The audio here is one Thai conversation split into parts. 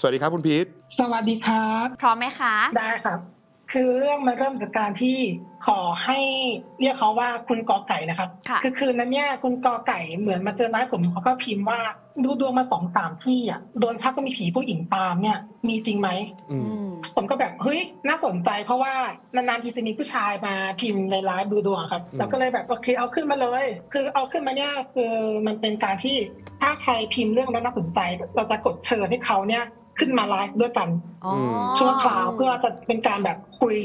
สวัสดีครับคุณพีทสวัสดีครับ พร้อมไหมคะ ได้ครับ คือเรื่องมันเริ่มจากการที่ขอให้เรียกเขาว่าคุณกอไก่นะครับค่ะอคืนนั้นเนี่ยคุณกอไก่เหมือนมาเจอร้านผมเขาก็พิมพ์ว่าดูดวงมาสองสามที่อะโดนทักก็มีผีผู้หญิงตามเนี่ย มีจริงไหมอืมอืมผมก็แบบเฮ้ยน่าสนใจเพราะว่านานๆทีจะมีผู้ชายมาพิมพ์ในไลฟ์ดูดวงครับอืมเราก็เลยแบบโอเคเอาขึ้นมาเลย คือเอาขึ้นมาเนี่ยคือมันเป็นการที่ถ้าใครพิมพ์เรื่องแล้วน่าสนใจ เราจะกดเชิญให้เขาเนี่ย ขึ้นมาไลฟ์ด้วยกันอ๋อชั่วคราวเพื่อจะเป็นการแบบคุย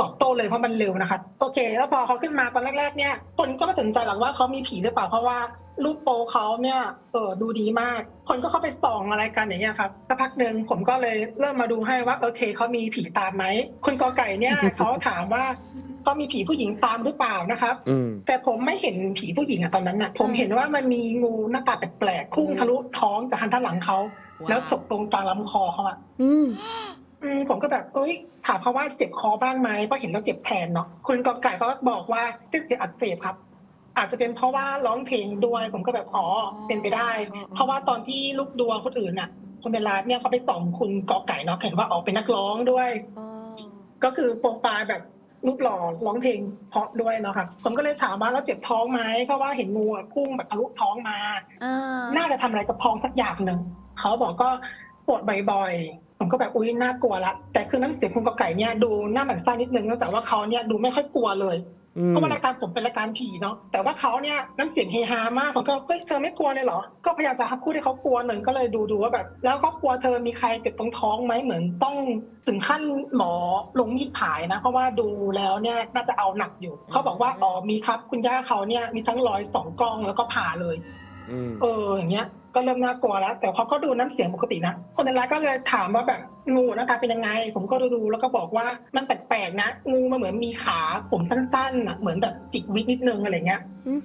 ตอบโต้เลยเพราะมันเร็วนะครับโอเค แล้วพอเขาขึ้นมาตอนแรกๆ เนี่ย คนก็ไม่สนใจหรอกว่าเขามีผีหรือเปล่าเพราะว่ารูปโปรเขาเนี่ยเออดูดีมาก คนก็เข้าไปส่องอะไรกันอย่างเงี้ยครับสักพักหนึ่งผมก็เลยเริ่มมาดูให้ว่าโอเคเขามีผีตามไหมคุณกอไก่เนี่ยเขาถามว่าเขามีผีผู้หญิงตามหรือเปล่านะครับอืมแต่ผมไม่เห็นผีผู้หญิงอะตอนนั้นอะผมเห็นว่ามันมีงูหน้าตาแปลกๆพุ่งทะลุท้องจากทางด้านหลังเขา แล้วฉกตรงกลางลำคอเขาอะอืม อืมผมก็แบบเอ้ย ถามเขาว่าเจ็บคอบ้างไหมเพราะเห็นแล้วเจ็บแทนเนาะคุณกอไก่ก็บอกว่าเจ็บเสียอักเสบครับ อาจจะเป็นเพราะว่าร้องเพลงด้วย ผมก็แบบอ๋อเป็นไปได้ เพราะว่าตอนที่ลูกดวงคนอื่นน่ะคนในร้านเนี่ยเขาไปส่องคุณกอไก่เนาะเห็นว่าออกเป็นนักร้องด้วย ก็คือโปรไฟล์แบบรูปหล่อร้องเพลงเพราะด้วยเนาะครับผมก็เลยถามว่าแล้วเจ็บท้องไหมเพราะว่าเห็นงูอะพุ่งแบบทะลุท้องมาอ่าน่าจะทำอะไรกับพองสักอย่างหนึ่ง เขาบอกก็ปวดบ่อยๆ ผมก็แบบอุ้ยน่ากลัวละ แต่คือน้ำเสียงคุณกอไก่เนี่ยดูหน้าหมันไส้นิดนึงแต่ว่าเขาเนี่ยดูไม่ค่อยกลัวเลยอืมเพราะว่ารายการผมเป็นรายการผีเนาะ แต่ว่าเขาเนี่ยน้ำเสียงเฮฮามากผมก็เฮ้ยเธอไม่กลัวเลยเหรอ ก็พยายามจะพูดให้เขากลัวหนึ่งก็เลยดูดูว่าแบบ แล้วก็กลัวเธอมีใครเจ็บตรงท้องไหมเหมือนต้องถึงขั้นหมอลงมีดผายนะ เพราะว่าดูแล้วเนี่ยน่าจะเอาหนักอยู่ เขาบอกว่าอ๋อมีครับคุณย่าเขาเนี่ยมีทั้งรอยสองกล้องแล้วก็ผ่าเลยอืมเอออย่างเงี้ย ก็เริ่มน่ากลัวแล้ว แต่เขาก็ดูน้ำเสียงปกตินะ คนในร้านก็เลยถามว่าแบบงูหน้าตาเป็นยังไง ผมก็ดูดูๆแล้วก็บอกว่ามันแปลกๆนะ งูมันเหมือนมีขาผมสั้นๆอะเหมือนแบบจิกวิกนิดนึงอะไรเงี้ยอืม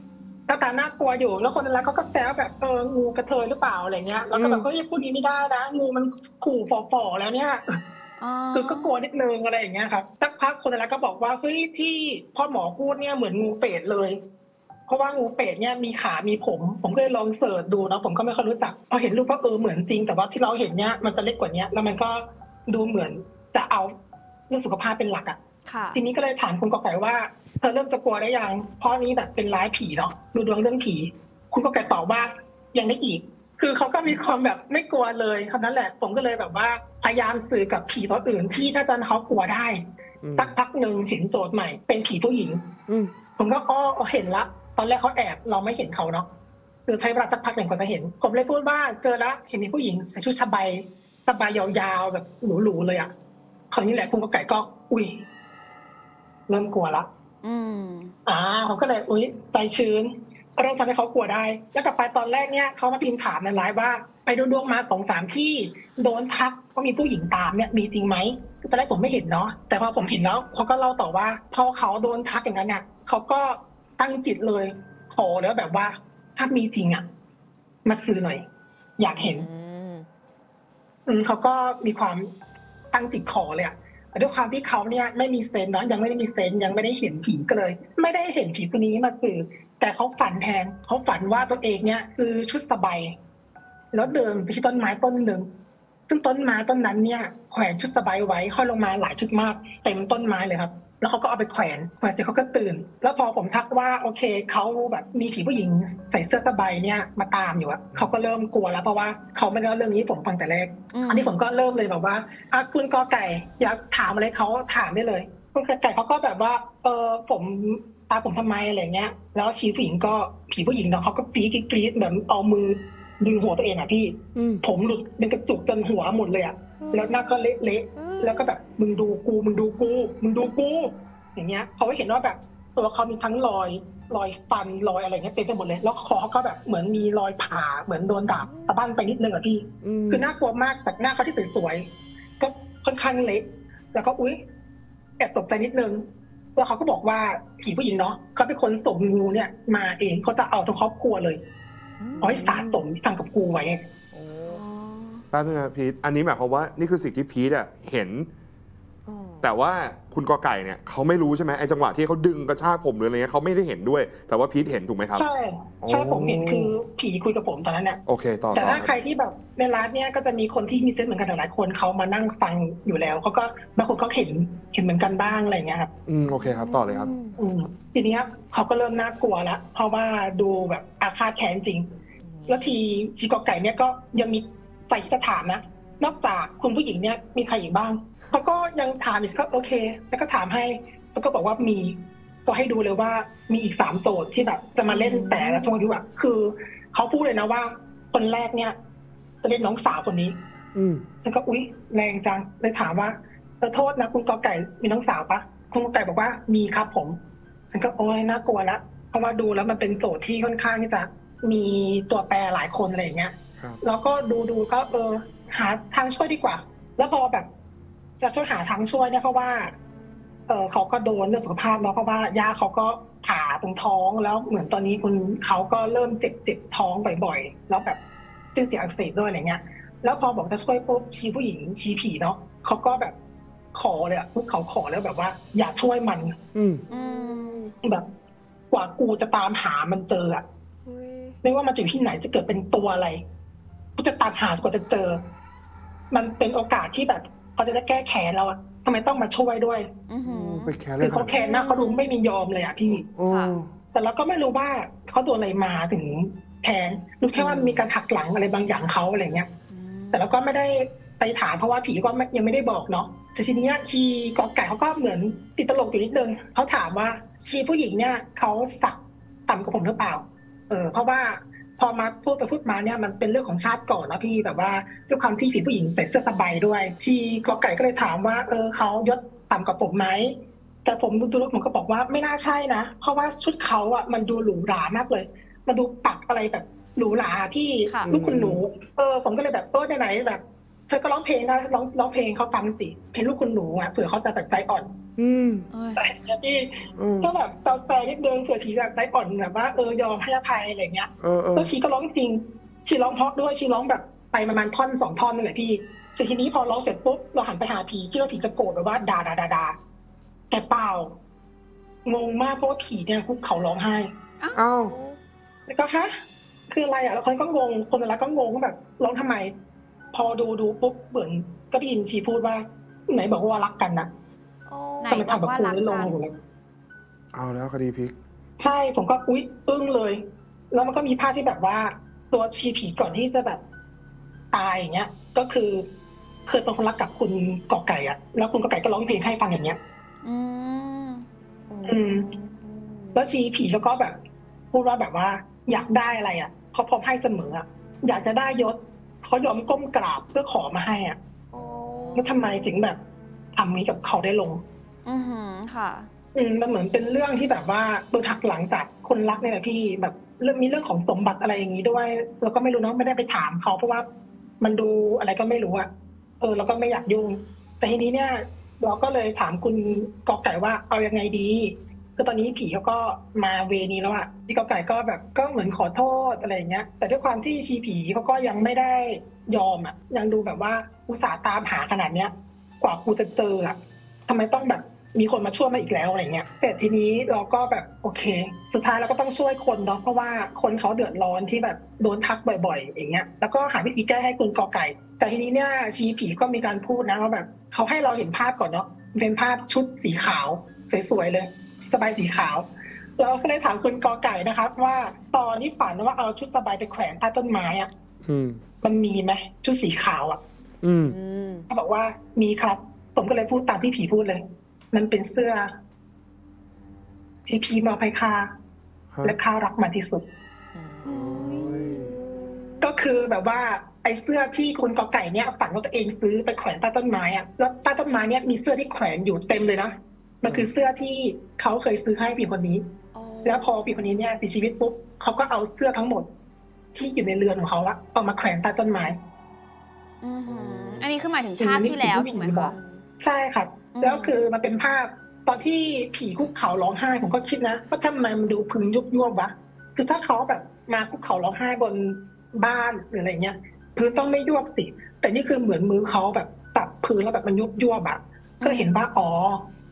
หน้าตาน่ากลัวอยู่ แล้วคนในร้านเขาก็แซวแบบเอองูกระเทยหรือเปล่าอะไรเงี้ย แล้วก็แบบเฮ้ยพูดนี้ไม่ได้นะงูมันขู่ฝ่อๆแล้วเนี่ยอ๋อคือก็กลัวนิดนึงอะไรอย่างเงี้ยครับสักพักคนในร้านก็บอกว่าเฮ้ยที่พ่อหมอพูดเนี่ยเหมือนงูเป็ดเลย เพราะว่างูเป็ดเนี่ยมีขา มีผม ผมก็เลยลองเสิร์ชดูนะผมก็ไม่ค่อยรู้จักพอเห็นรูปก็เออเหมือนจริง แต่ว่าที่เราเห็นเนี่ยมันจะเล็กกว่านี้แล้วมันก็ดูเหมือนจะเอาเรื่องสุขภาพเป็นหลักอะค่ะ ทีนี้ก็เลยถามคุณกอไก่ว่าเธอเริ่มจะกลัวได้ยังเพราะนี้แบบเป็นร้ายผีเนาะดูดวงเรื่องผี คุณกอไก่ตอบว่ายังได้อีก คือเขาก็มีความแบบไม่กลัวเลยเท่านั้นแหละ ผมก็เลยแบบว่าพยายามสื่อกับผีตัวอื่นที่น่าจะเขากลัวได้ สักพักหนึ่งเห็นโจทย์ใหม่ เป็นผีผู้หญิงอืมผมก็อ๋อเห็นละ ตอนแรกเขาแอบเราไม่เห็นเขาเนาะคือใช้เวลาสักพักหนึ่งกว่าจะเห็น ผมเลยพูดว่าเจอแล้วเห็นมีผู้หญิงใส่ชุดสบายสบายยาวๆแบบหรูๆเลยอะ่ะคราวนี้แหละคุณก็ไก่ก็อุ้ยเริ่มกลัวละอืมอ่าผมก็เลยอุ้ยใจชื้นก็เริ่มทำให้เขากลัวได้ แล้วกลับไปตอนแรกเนี่ยเขามาพิมพ์ถามในไลน์ว่าไปดูดวงมาสองสามที่โดนทักว่ามีผู้หญิงตามเนี่ยมีจริงไหมตอนแรกผมไม่เห็นเนาะแต่พอผมเห็นแล้วเขาก็เล่าต่อว่าพอเขาโดนทักอย่างนั้นเนี่ยเขาก็ ตั้งจิตเลยขอแล้วแบบว่า ถ้ามีจริงอะ มาซื้อหน่อย อยากเห็น อืมอืมเขาก็มีความตั้งจิตขอเลยอะแต่ด้วยความที่เขาเนี่ยไม่มีเซนส์เนาะยังไม่ได้มีเซนส์ยังไม่ได้เห็นผีก็เลย ไม่ได้เห็นผีคนนี้มาสื่อ แต่เขาฝันแทนเขาฝันว่าตัวเองเนี่ยคือชุดสบายแล้วเดินไปที่ต้นไม้ต้นหนึ่งซึ่งต้นไม้ต้นนั้นเนี่ยแขวนชุดสบายไว้ห้อยลงมาหลายชุดมากเต็มต้นไม้เลยครับ แล้วเขาก็เอาไปแขวนแขวนเสร็จเขาก็ตื่น แล้วพอผมทักว่าโอเคเขาแบบมีผีผู้หญิงใส่เสื้อสบายเนี่ยมาตามอยู่อะเขาก็เริ่มกลัวแล้วเพราะว่าเขาไม่ได้เล่าเรื่องนี้ให้ผมฟังแต่แรกมอันนี้ผมก็เริ่มเลยแบบว่าอะคุณกอไก่อยากถามอะไรเขาถามได้เลยคุณกอไก่เขาก็แบบว่า เออผมตามผมทำไมอะไรเงี้ย แล้วชีผู้หญิงก็ผีผู้หญิงเนาะเขาก็กรี๊ดกรี๊ดแบบเอามือดึงหัวตัวเองอะพี่อืมผมหลุดเป็นกระจุกจนหัวหมดเลยอะแล้วหน้าก็เละเละๆ แล้วก็แบบมึงดูกูมึงดูกูมึงดูกูอย่างเงี้ยเขาเห็นว่าแบบตัวเขามีทั้งรอยรอยฟันรอยอะไรเงี้ยเต็มไปหมดเลย แล้วคอเขาก็แบบเหมือนมีรอยผ่าเหมือนโดนดาบตะบั้นไปนิดนึงอะพี่อืมคือน่ากลัวมากแต่หน้าเขาที่สวยๆก็ค่อนข้างเล็ก แล้วก็อุ๊ยแอบตกใจนิดนึงแล้วเขาก็บอกว่าผีผู้หญิงเนาะเขาเป็นคนส่งงูเนี่ย มาเองเขาจะเอาทั้งครอบครัวเลยเอาให้สะสมที่ทำกับกูไว้โอ้อ๋อ แป๊บนึงนะพีทอันนี้หมายความว่านี่คือสิ่งที่พีทอะเห็น อ๋อแต่ว่าคุณกอไก่เนี่ยเขาไม่รู้ใช่ไหมไอ้จังหวะที่เขาดึงกระชากผมหรืออะไรเงี้ยเขาไม่ได้เห็นด้วย แต่ว่าพีทเห็นถูกไหมครับ ใช่ ใช่อ๋อผมเห็นคือผีคุยกับผมตอนนั้นเนี่ย โอเคต่อแต่ต่อถ้าคใครรับที่แบบในร้านเนี่ยก็จะมีคนที่มีเซนส์เหมือนกันหลายๆคนเขามานั่งฟังอยู่แล้วเขาก็บางคนก็เห็นเห็นเหมือนกันบ้างอะไรอย่างเงี้ยครับ อืมโอเคครับต่อเลยครับ อืมทีเนี้ยเขาก็เริ่มน่ากลัวแล้วเพราะว่าดูแบบอาฆาตแค้นจริง แล้วชีชีกอไก่เนี่ยก็ยังมี ใส่จะถามนะนอกจากคุณผู้หญิงเนี่ยมีใครอีกบ้างเขาก็ยังถามอีกก็โอเค แล้วก็ถามให้แล้วก็บอกว่ามีก็ให้ดูเลยว่ามีอีกสามโจทย์ที่แบบจะมาเล่นแต่ละช่วงอายุอะคือเขาพูดเลยนะว่าคนแรกเนี่ยจะเล่นน้องสาวคนนี้ อืมฉันก็อุ๊ยแรงจังเลยถามว่าขอโทษนะคุณกอไก่มีน้องสาวปะคุณกอไก่บอกว่ามีครับผม ฉันก็โอ้ยน่ากลัวละเพราะว่าดูแล้วมันเป็นโจทย์ที่ค่อนข้างที่จะมีตัวแปรหลายคนอะไรอย่างเงี้ยครับ แล้วก็ดูดูก็เออหาทางช่วยดีกว่า แล้วพอแบบ จะช่วยหาทางช่วยเนี่ยเพราะว่า เออเขาก็โดนเรื่องสุขภาพเนาะเพราะว่าย่าเขาก็ผ่าตรงท้องแล้วเหมือนตอนนี้คุณเขาก็เริ่มเจ็บเจ็บท้องบ่อยๆแล้วแบบเส้นเสียงอักเสบด้วยอะไรเงี้ย แล้วพอบอกจะช่วยปุ๊บชี้ผู้หญิงชี้ผีเนาะเขาก็แบบขอเลยอะพวกเขาขอแล้วแบบว่า อย่าช่วยมัน อืมอืมแบบกว่ากูจะตามหามันเจออะอุ๊ยไม่ว่ามันจะอยู่ที่ไหนจะเกิดเป็นตัวอะไร กูจะตามหากว่าจะเจอ มันเป็นโอกาสที่แบบเขาจะได้แก้แค้นเราอะทำไมต้องมาช่วยด้วย อือหือ ไปแคร์เลคืยอเขาแค้นมากเขาดูไม่มียอมเลยอะพี่ โอ้ค่ะ แต่เราก็ไม่รู้ว่าเขาโดนอะไรมาถึงแค้นรู้แค่ว่ามีการหักหลังอะไรบางอย่างเขาอะไรเงี้ย แต่เราก็ไม่ได้ไปถามเพราะว่าผีก็ไม่ยังไม่ได้บอกเนาะแต่ทีเนี้ยชีกอไก่เขาก็เหมือนติดตลกอยู่นิดนึงเขาถามว่าชีผู้หญิงเนี่ยเขาสักต่ำกว่าผมหรือเปล่า เออเพราะว่า พอมาพูดไปพูดมาเนี่ยมันเป็นเรื่องของชาติก่อนนะพี่แบบว่าด้วยความที่ผีผู้หญิงใส่เสื้อสบายด้วยชีกอไก่ก็เลยถามว่า เออเขายศต่ำกว่าผมไหมแต่ผมดูดูผมก็บอกว่าไม่น่าใช่นะ เพราะว่าชุดเขาอะมันดูหรูหรามากเลยมันดูปักอะไรแบบหรูหราที่ค่ะลูกคุณหนู เออ ผมก็เลยแบบเออไหนๆแบบเธอก็ร้องเพลงนะร้องร้องเพลงเขาฟังสิเพลงลูกคุณหนูอะเผื่อเขาจะแบบใจอ่อน อืมเอ้ยแต่เนี่ยพี่อืมก็แบบเตาใจนิดนึงเผื่อผีแบบใจอ่อนแบบว่าเออยอมให้อภัยอะไรเงี้ยเออเออแล้วชีก็ร้องจริง ชีร้องเพราะด้วยชีร้องแบบไปประมาณท่อนสองท่อนนี่แหละพี่เสร็จทีนี้พอร้องเสร็จปุ๊บเราหันไปหาผีคิดว่าผีจะโกรธแบบว่าด่าด่าด่าด่าแต่เปล่างงมากเพราะว่าผีเนี่ยคุกเขาร้องไห้ เอ้า แล้วก็ฮะคืออะไรอะแล้วคนก็งงคนในร้านก็งงว่าแบบร้องทำไม พอดูดูปุ๊บเหมือนก็ได้ยินชีพูดว่าไหนบอกว่ารักกันนะ โอ้ไหนทำไมทำแบบคุณลงอยู่เลยเอาแล้วคดีพลิก ใช่ผมก็อุ๊ยอึ้งเลย แล้วมันก็มีภาพที่แบบว่า ตัวชีผีก่อนที่จะแบบตายอย่างเงี้ย ก็คือเคยเป็นคนรักกับคุณกอไก่อะแล้วคุณกอไก่ก็ร้องเพลงให้ฟังอย่างเงี้ย อืมอืม แล้วชีผีแล้วก็แบบ พูดว่าแบบว่า อยากได้อะไรอะเขาพร้อมให้เสมออะอยากจะได้ยศเขายอมก้มกราบเพื่อขอมาให้อะโอ้แล้วทำไมถึงแบบ ทำนี้กับเขาได้ลงอือหือค่ะ อืมมันเหมือนเป็นเรื่องที่แบบว่าโดนหักหลังจากคนรักเนี่ยแหละพี่แบบเรื่องมีเรื่องของสมบัติอะไรอย่างนี้ด้วยเราก็ไม่รู้เนาะไม่ได้ไปถามเขาเพราะว่ามันดูอะไรก็ไม่รู้อะเออเราก็ไม่อยากยุ่ง แต่ทีนี้เนี่ย เราก็เลยถามคุณกอไก่ว่าเอายังไงดีคือตอนนี้ผีเขาก็มาเวนี้แล้วอะที่กอไก่ก็แบบก็เหมือนขอโทษอะไรอย่างเงี้ย แต่ด้วยความที่ชีผีเขาก็ยังไม่ได้ยอมอะยังดูแบบว่าอุตส่าห์ตามหาขนาดเนี้ย กว่ากูจะเจออะทำไมต้องแบบมีคนมาช่วยมาอีกแล้วอะไรเงี้ยแต่ทีนี้เราก็แบบโอเค สุดท้ายเราก็ต้องช่วยคนเนาะเพราะว่าคนเขาเดือดร้อนที่แบบโดนทักบ่อยๆ อย่างเงี้ย แล้วก็หาวิธีแก้ให้คุณกอไก่ แต่ทีนี้เนี่ยชีผีก็มีการพูดนะว่าแบบเขาให้เราเห็นภาพก่อนเนาะเป็นภาพชุดสีขาวสวยๆเลย สบายสีขาวเราก็เลยถามคุณกอไก่นะครับ ว่าตอนที่ฝันว่าเอาชุดสบายไปแขวนใต้ต้นไม้อะอืมมันมีไหมชุดสีขาวอะ อืมอืมเขาบอกว่ามีครับ ผมก็เลยพูดตามที่ผีพูดเลย มันเป็นเสื้อ ที่ผีมอบให้ข้าฮะและข้ารักมันที่สุดโอ้ยก็คือแบบว่า ไอ้เสื้อที่คุณกอไก่เนี่ยฝันว่าตัวเองซื้อไปแขวนใต้ต้นไม้อะแล้วใต้ต้นไม้เนี่ยมีเสื้อที่แขวนอยู่เต็มเลยนะมันคือเสื้อที่เขาเคยซื้อให้ผีคนนี้โอ้แล้วพอผีคนนี้เนี่ยเสียชีวิตปุ๊บเขาก็เอาเสื้อทั้งหมด ที่อยู่ในเรือนของเขาอะเอามาแขวนใต้ต้นไม้ อือหืออันนี้คือหมายถึงชาติที่แล้วถูกไหมคะใช่ครับอืมแล้วคือมันเป็นภาพตอนที่ผีคุกเข่าร้องไห้ผมก็คิดนะว่าทำไมมันดูพึงยุบยวบวะคือถ้าเขาแบบมาคุกเข่าร้องไห้บนบ้านหรืออะไรเงี้ยพื้นต้องไม่ยวบสิ แต่นี่คือเหมือนมือเขาแบบตับพื้นแล้วแบบมันยุบยวบอะก็เลยเห็นว่าอ๋อ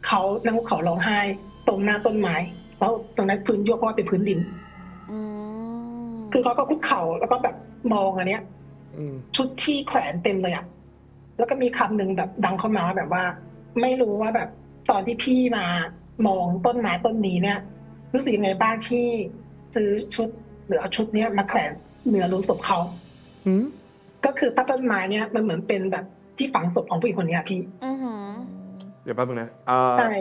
เขานั่งคุกเขาร้องไห้ ตรงหน้าต้นไม้แล้วตรงนั้นพื้นโยกเพราะว่าเป็นพื้นดินอืมคือเขาก็คุกเข่าแล้วก็แบบมองอันเนี้ยอืม ชุดที่แขวนเต็มเลยอะแล้วก็มีคำหนึ่งแบบดังเข้ามาแบบว่า ไม่รู้ว่าแบบตอนที่พี่มามองต้นไม้ต้นนี้เนี่ย รู้สึกยังไงบ้างที่ซื้อชุดหรือเอาชุดเนี้ยมาแขวนเหนือรูศพเขาอืมก็คือใต้ต้นไม้เนี่ยมันเหมือนเป็นแบบที่ฝังศพของผู้หญิงคนเนี้ยพี่อือหือเดี๋ยวแป๊บนึงนะเอ่อใช่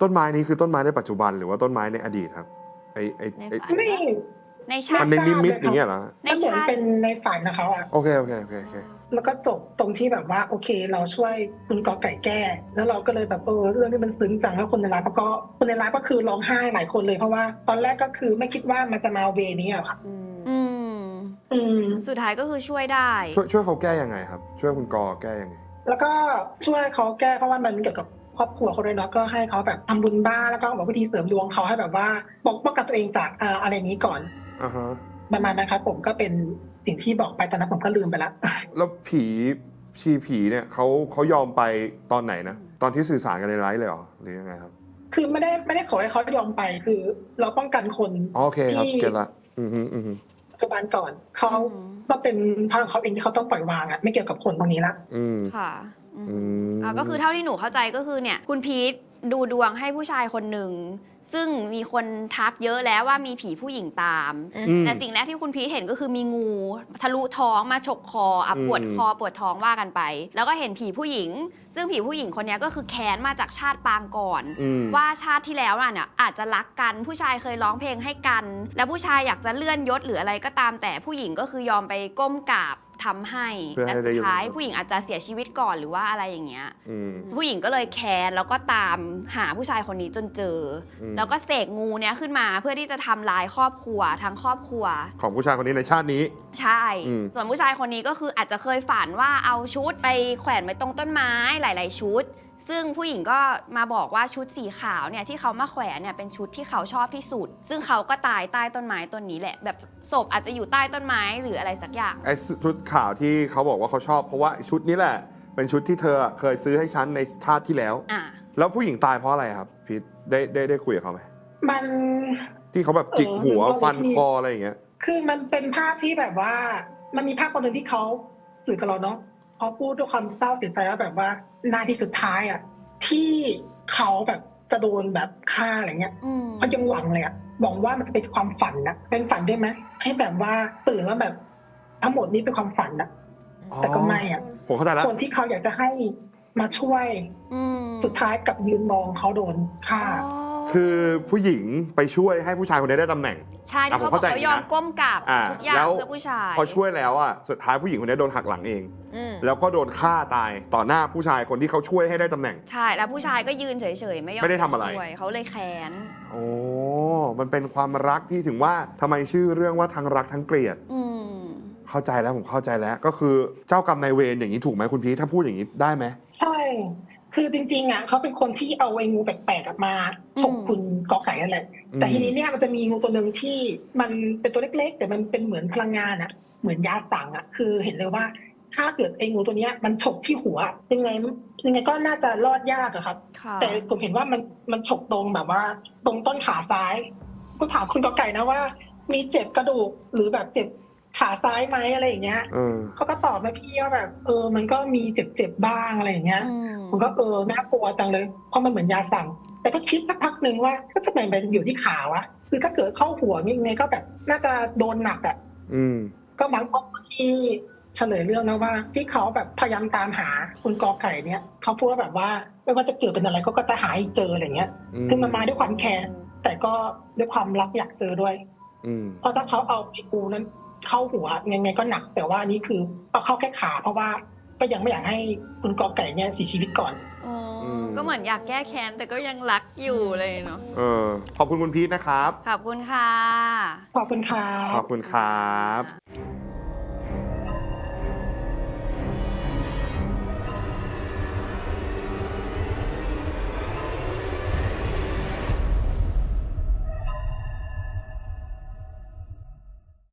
ต้นไม้นี้คือต้นไม้ในปัจจุบันหรือว่าต้นไม้ในอดีตครับ ไอไอไอไม่ ในชามันติในนิมิตอย่างเงี้ยเหรอในมันเหมือนชาติเป็นในฝันนะเขาอะโอเคโอเคโอเคโอเค แล้วก็จบตรงที่แบบว่า โอเค เราช่วยคุณกอไก่แก้ แล้วเราก็เลยแบบเออเรื่องนี้มันซึ้งจังแล้วคนในร้านเขาก็คนในร้านก็คือร้องไห้หลายคนเลยเพราะว่า ตอนแรกก็คือไม่คิดว่ามันจะมาเวนี้อะค่ะอืมอืมอืม สุดท้ายก็คือช่วยได้ ช่วยช่วยเขาแก้ยังไงครับ ช่วยคุณกอแก้ยังไง แล้วก็ช่วยเขาแก้เพราะว่ามันเกี่ยวกับครอบครัวเขาด้วยเนาะก็ให้เขาแบบทำบุญบ้านแล้วก็บอกวิธีเสริมดวงเขาให้แบบว่าปกป้องกันตัวเองจากอ่าอะไรอย่างนี้ก่อนอ่าฮะ ประมาณนะครับผมก็เป็นสิ่งที่บอกไปตอนนั้นผมก็ลืมไปละแล้วผีชีผีเนี่ยเขาเขายอมไปตอนไหนนะตอนที่สื่อสารกันในไลฟ์เลยเหรอหรือยังไงครับ คือไม่ได้ไม่ได้ขอให้เขายอมไปคือ เราป้องกันคนอ๋อโอเคครับที่เก็ตละอือฮึอือฮึปัจจุบันก่อนเขาอืมก็เป็นพาร์ทของเขาเองที่เขาต้องปล่อยวางอะไม่เกี่ยวกับคนตรงนี้ละอืมค่ะอืมอืมอ่าก็คือเท่าที่หนูเข้าใจก็คือเนี่ย คุณพีทดูดวงให้ผู้ชายคนหนึ่ง ซึ่งมีคนทักเยอะแล้วว่ามีผีผู้หญิงตาม อืม แต่สิ่งแรกที่คุณพีทเห็นก็คือมีงูทะลุท้องมาฉกคออะอืม ปวดคอปวดท้องว่ากันไป แล้วก็เห็นผีผู้หญิง ซึ่งผีผู้หญิงคนเนี้ยก็คือแค้นมาจากชาติปางก่อน อืม ว่าชาติที่แล้วน่ะเนี่ยอาจจะรักกันผู้ชายเคยร้องเพลงให้กัน แล้วผู้ชายอยากจะเลื่อนยศหรืออะไรก็ตามแต่ผู้หญิงก็คือยอมไปก้มกราบ ทำให้เพื่อให้และสุดท้ายได้ยศผู้หญิงอาจจะเสียชีวิตก่อนหรือว่าอะไรอย่างเงี้ย อืม ผู้หญิงก็เลยแค้นแล้วก็ตามหาผู้ชายคนนี้จนเจออม แล้วก็เสกงูเนี้ยขึ้นมาเพื่อที่จะทำลายครอบครัวทั้งครอบครัว ของผู้ชายคนนี้ในชาตินี้ ใช่ อืม ส่วนผู้ชายคนนี้ก็คืออาจจะเคยฝันว่าเอาชุดไปแขวนไว้ตรงต้นไม้หลาย ๆ ชุด ซึ่งผู้หญิงก็มาบอกว่าชุดสีขาวเนี่ยที่เขามาแขวนเนี่ยเป็นชุดที่เขาชอบที่สุด ซึ่งเขาก็ตายใต้ต้นไม้ต้นนี้แหละ แบบศพอาจจะอยู่ใต้ต้นไม้หรืออะไรสักอย่าง ไอ้ชุดข่าวที่เขาบอกว่าเขาชอบ เพราะว่าชุดนี้แหละ เป็นชุดที่เธอเคยซื้อให้ฉันในชาติที่แล้ว อะแล้วผู้หญิงตายเพราะอะไรครับพีทได้ได้ได้คุยกับเขาไหมมันที่เขาแบบจิกหัวเออมันก็ฟันวิธีคออะไรอย่างเงี้ย คือมันเป็นภาพที่แบบว่า มันมีภาพคนหนึ่งที่เขาสื่อกับเราเนาะ เขาพูดด้วยความเศร้าเสียใจว่าแบบว่านาทีสุดท้ายอะที่เขาแบบจะโดนแบบฆ่าอะไรเงี้ยอืมเขายังหวังเลยอะหวังว่ามันจะเป็นความฝันนะเป็นฝันได้ไหมให้แบบว่าตื่นแล้วแบบทั้งหมดนี้เป็นความฝันนะอ๋อแต่ก็ไม่อะผมเข้าใจแล้วคนที่เขาอยากจะให้ มาช่วยอืมสุดท้ายกับยืนมองเขาโดนฆ่าอ๋อคือผู้หญิงไปช่วยให้ผู้ชายคนนี้ได้ตำแหน่ง ใช่อะที่ผมเขาบอกเข้าใจเขายอมนะก้มกราบอ่าทุกอย่างแล้วเพื่อผู้ชาย พอช่วยแล้วอะสุดท้ายผู้หญิงคนนี้โดนหักหลังเองอืมแล้วก็โดนฆ่าตายต่อหน้าผู้ชายคนที่เขาช่วยให้ได้ตำแหน่ง ใช่แล้วผู้ชายก็ยืนเฉยๆไม่ยอมไม่ได้ทำอะไรช่วยเขาเลยแค้นโอ้มันเป็นความรักที่ถึงว่าทำไมชื่อเรื่องว่าทั้งรักทั้งเกลียดอืม เข้าใจแล้วผมเข้าใจแล้ว ก็คือเจ้ากรรมนายเวรอย่างนี้ถูกไหมคุณพีทถ้าพูดอย่างนี้ได้ไหมใช่ คือจริงๆอะเขาเป็นคนที่เอาไอ้งูแปลกๆอะมาฉกอืมคุณกอไก่นั่นแหละแต่ทีนี้เนี่ยมันจะมีงูตัวหนึ่งที่มันเป็นตัวเล็ก ๆ แต่มันเป็นเหมือนพลังงานอะเหมือนยาสั่งอะคือเห็นเลยว่าถ้าเกิดไอ้งูตัวเนี้ยมันฉกที่หัวยังไงยังไงก็น่าจะรอดยากอะครับค่ะแต่ผมเห็นว่ามันมันฉกตรงแบบว่า ตรงต้นขาซ้ายก็ถามคุณกอไก่นะว่า มีเจ็บกระดูกหรือแบบเจ็บ ขาซ้ายไหมอะไรอย่างเงี้ยเออเขาก็ตอบมาพี่ว่าแบบ เออ มันก็มีเจ็บๆบ้างอะไรอย่างเงี้ยอืมผมก็เออน่ากลัวจังเลยเพราะมันเหมือนยาสั่ง แต่ก็คิดสักพักหนึ่งว่าก็จะแบ่งเป็นอยู่ที่ขาวะคือถ้าเกิดเข้าหัวยังไงก็แบบ น่าจะโดนหนักอะอืมก็มังพบที่เฉลยเรื่องนะว่า ที่เขาแบบพยายามตามหาคุณกอไก่เนี่ยเขาพูดว่าแบบว่าไม่ว่าจะเกิดเป็นอะไรก็ก็จะหาให้เจออะไรเงี้ยอืมคือมันมาด้วยความแค้นแต่ก็ด้วยความรักอยากเจอด้วยอืมเพราะถ้าเขาเอาไอ้กูนั้น เข้าหัวยังไงก็หนัก แต่ว่านี่คือเอาเข้าแค่ขา เพราะว่าก็ยังไม่อยากให้คุณกอไก่เนี่ยเสียชีวิตก่อน อ๋ออม ก็เหมือนอยากแก้แค้นแต่ก็ยังรักอยู่เลยเนาะ เออขอบคุณคุณพีทนะครับ ขอบคุณค่ะ ขอบคุณค่ะ ขอบคุณครับค่ะ